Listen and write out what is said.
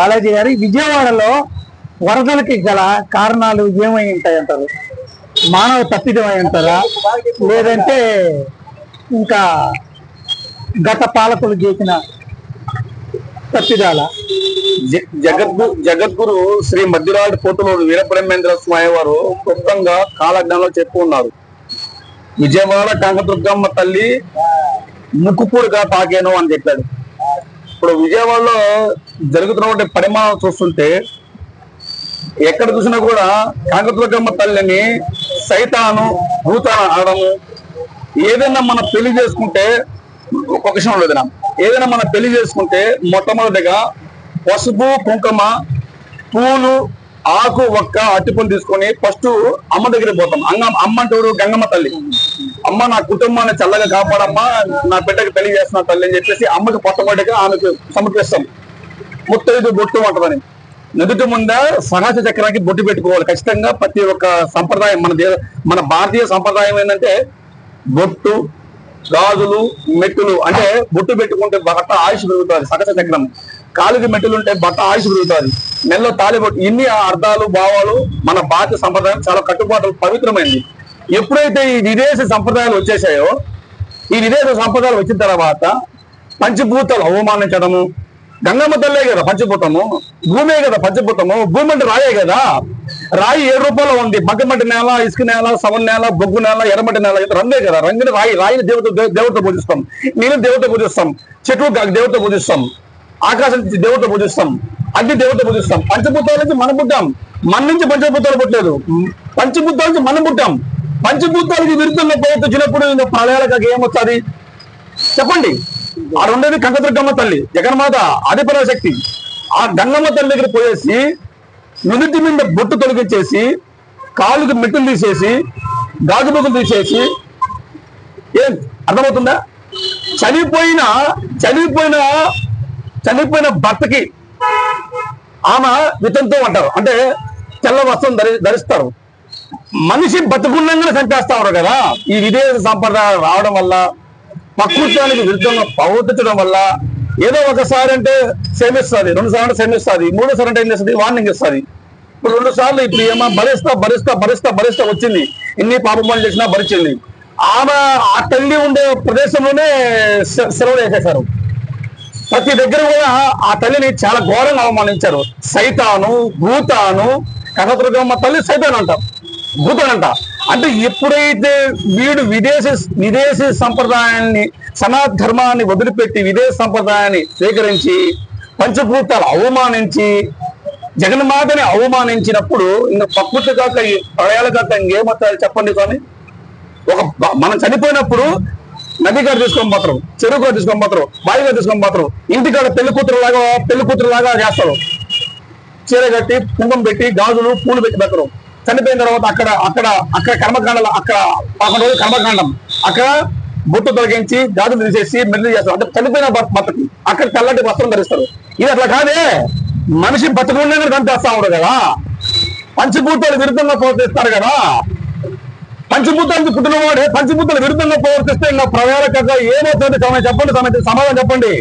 బాలాజీ గారు విజయవాడలో వరదలకి గల కారణాలు ఏమై ఉంటాయంటారు? మానవ తప్పిదమై ఉంటారా? లేదంటే ఇంకా గత పాలకులు చేసిన తప్పిదాల? జ- జగద్గు జగద్గురు శ్రీ మధ్యరాజు పోతులూరు వీరబ్రహ్మేంద్ర స్వామి వారు క్లుప్తంగా కాలజ్ఞంలో చెప్పు ఉన్నారు. విజయవాడ కనకదుర్గమ్మ తల్లి ముక్కుపూడిగా తాగాను అని చెప్పాడు. ఇప్పుడు విజయవాడలో జరుగుతున్నటువంటి పరిమాణం చూస్తుంటే ఎక్కడ చూసినా కూడా కనకదుర్గమ్మ తల్లిని సైతాను భూతాను ఆడము. ఏదైనా మనం పెళ్ళి చేసుకుంటే ఒక విషయం లేదు నా. ఏదైనా మనం పెళ్ళి చేసుకుంటే మొట్టమొదటిగా పసుపు కుంకుమ పూలు ఆకు ఒక్క అట్టిపూలు తీసుకొని ఫస్ట్ అమ్మ దగ్గరికి పోతాం. అంగ అమ్మ అంటే గంగమ్మ తల్లి. అమ్మ నా కుటుంబాన్ని చల్లగా కాపాడమ్మా నా బిడ్డకి పెళ్ళి చేస్తున్న తల్లి అని చెప్పేసి అమ్మకి మొట్టమొదటిగా ఆమెకు సమర్పిస్తాం. ముత్తైదు బొట్టు ఉంటదని నుదుటి ముంద సహజ చక్రానికి బొట్టు పెట్టుకోవాలి. ఖచ్చితంగా ప్రతి ఒక్క సంప్రదాయం మన దే మన భారతీయ సంప్రదాయం ఏంటంటే బొట్టు గాజులు మెట్టులు. అంటే బొట్టు పెట్టుకుంటే బట్ట ఆయుష్ పెరుగుతుంది సహజ చక్రం. కాలుకి మెట్టులు ఉంటే బట్ట ఆయుష్ పెరుగుతుంది. నెలలో తాలిబొట్టు ఇన్ని అర్థాలు భావాలు మన భారతీయ సంప్రదాయం చాలా కట్టుబాట్లు పవిత్రమైనది ఎప్పుడైతే ఈ విదేశీ సంప్రదాయాలు వచ్చేసాయో ఈ విదేశ సంప్రదాయాలు వచ్చిన తర్వాత పంచభూతాలు అవమానించడము గంగమ్మ తల్లే కదా పంచభూతము భూమే కదా పంచభూతము భూమి అంటే రాయే కదా. రాయి ఏడు రూపాయలు ఉంది. మగ్గమట్టి నేల ఇసుక నేల సవన్ నేల బొగ్గు నేల ఎర్రమట్టి నేల రంగే కదా. రంగుని రాయి రాయిని దేవత దేవత పూజిస్తాం. నీళ్ళు దేవత పూజిస్తాం. చెట్లు దేవత పూజిస్తాం. ఆకాశం నుంచి దేవత పూజిస్తాం. అగ్ని దేవత పూజిస్తాం. పంచభూతాల నుంచి మనం పుట్టాం. మన నుంచి పంచభూతాలు పుట్టలేదు. పంచభూతాల నుంచి మనం పుట్టాం. పంచభూతాలకి విరుద్ధంగా ప్రయత్నించినప్పుడు ఇంకా ప్రళయాలకు ఏమొస్తుంది? చెప్పండి. ఆ రెండేది తల్లి జగన్మాత ఆదిపరాశక్తి ఆ గంగమ్మ తల్లి దగ్గర పోయేసి నుదుటి మీద బొట్టు తొలగించేసి కాలుకి మెట్టులు తీసేసి గాజు బొగ్గులు తీసేసి ఏం అర్థమవుతుందా? చనిపోయిన చనిపోయిన చనిపోయిన భర్తకి ఆమె వితంతో అంటారు. అంటే తెల్ల వస్త్రం ధరి ధరిస్తారు. మనిషి బతుకున్నాగానే చంపేస్తా ఉన్నారు కదా. ఈ విదేశ సంప్రదాయాలు రావడం వల్ల ప్రకృతానికి విరుద్ధంగా ప్రవర్తించడం వల్ల ఏదో ఒకసారి అంటే క్షమిస్తుంది రెండు సార్లు క్షమిస్తుంది మూడో సార్లు అంటే ఏం చేస్తుంది? వార్నింగ్ ఇస్తుంది. ఇప్పుడు రెండు సార్లు ఇప్పుడు ఏమో భరిస్తా భరిస్తా భరిస్తా భరిస్తా వచ్చింది. ఇన్ని పాపమాలు చేసినా భరించింది. ఆమె ఆ తల్లి ఉండే ప్రదేశంలోనే సె- సెలవులు వేసేశారు. ప్రతి దగ్గర కూడా ఆ తల్లిని చాలా ఘోరంగా అవమానించారు. సైతాను భూతాను కనకదుర్గమ్మ తల్లి సైతాన్ అంట భూతాన్ అంట అంటే ఎప్పుడైతే వీడు విదేశీ విదేశీ సంప్రదాయాన్ని సనాతన ధర్మాన్ని వదిలిపెట్టి విదేశ సంప్రదాయాన్ని స్వీకరించి పంచభూతాలు అవమానించి జగన్మాతని అవమానించినప్పుడు ఇంకా ప్రకృతి కాక ఈ ప్రళయాలు కాక ఇంకేమవుతారు చెప్పండి కానీ ఒక మనం చనిపోయినప్పుడు నది గారు తీసుకొని పోతారు చెరువు గారు తీసుకొని పోతారు బావి గారు తీసుకొని పోతారు ఇంటికాడ పెళ్ళి కూతురు లాగా పెళ్ళి కూతురు లాగా చేస్తారు. చీర కట్టి కుంభం పెట్టి గాజులు పూలు పెట్టి పెడతారు. చనిపోయిన తర్వాత అక్కడ అక్కడ అక్కడ కర్మకాండలు అక్కడ పదకొండు రోజులు కర్మకాండం. అక్కడ బొట్టు తొలగించి గాజులు తీసేసి మెల్లి చేస్తారు. అంటే చనిపోయిన భర్తకి అక్కడ తెల్లటి వస్త్రం ధరిస్తారు. ఇది అట్లా కాదే. మనిషి బతుకుండగానే చంపేస్తా ఉండదు కదా. పంచభూతాలు విరుద్ధంగా ప్రవర్తిస్తారు కదా. పంచభూతానికి పుట్టినవాడే పంచభూతాలు విరుద్ధంగా ప్రవర్తిస్తే ఇంకా ప్రవేళక ఏమవుతుంది సమయం చెప్పండి సమయం సమాధానం చెప్పండి.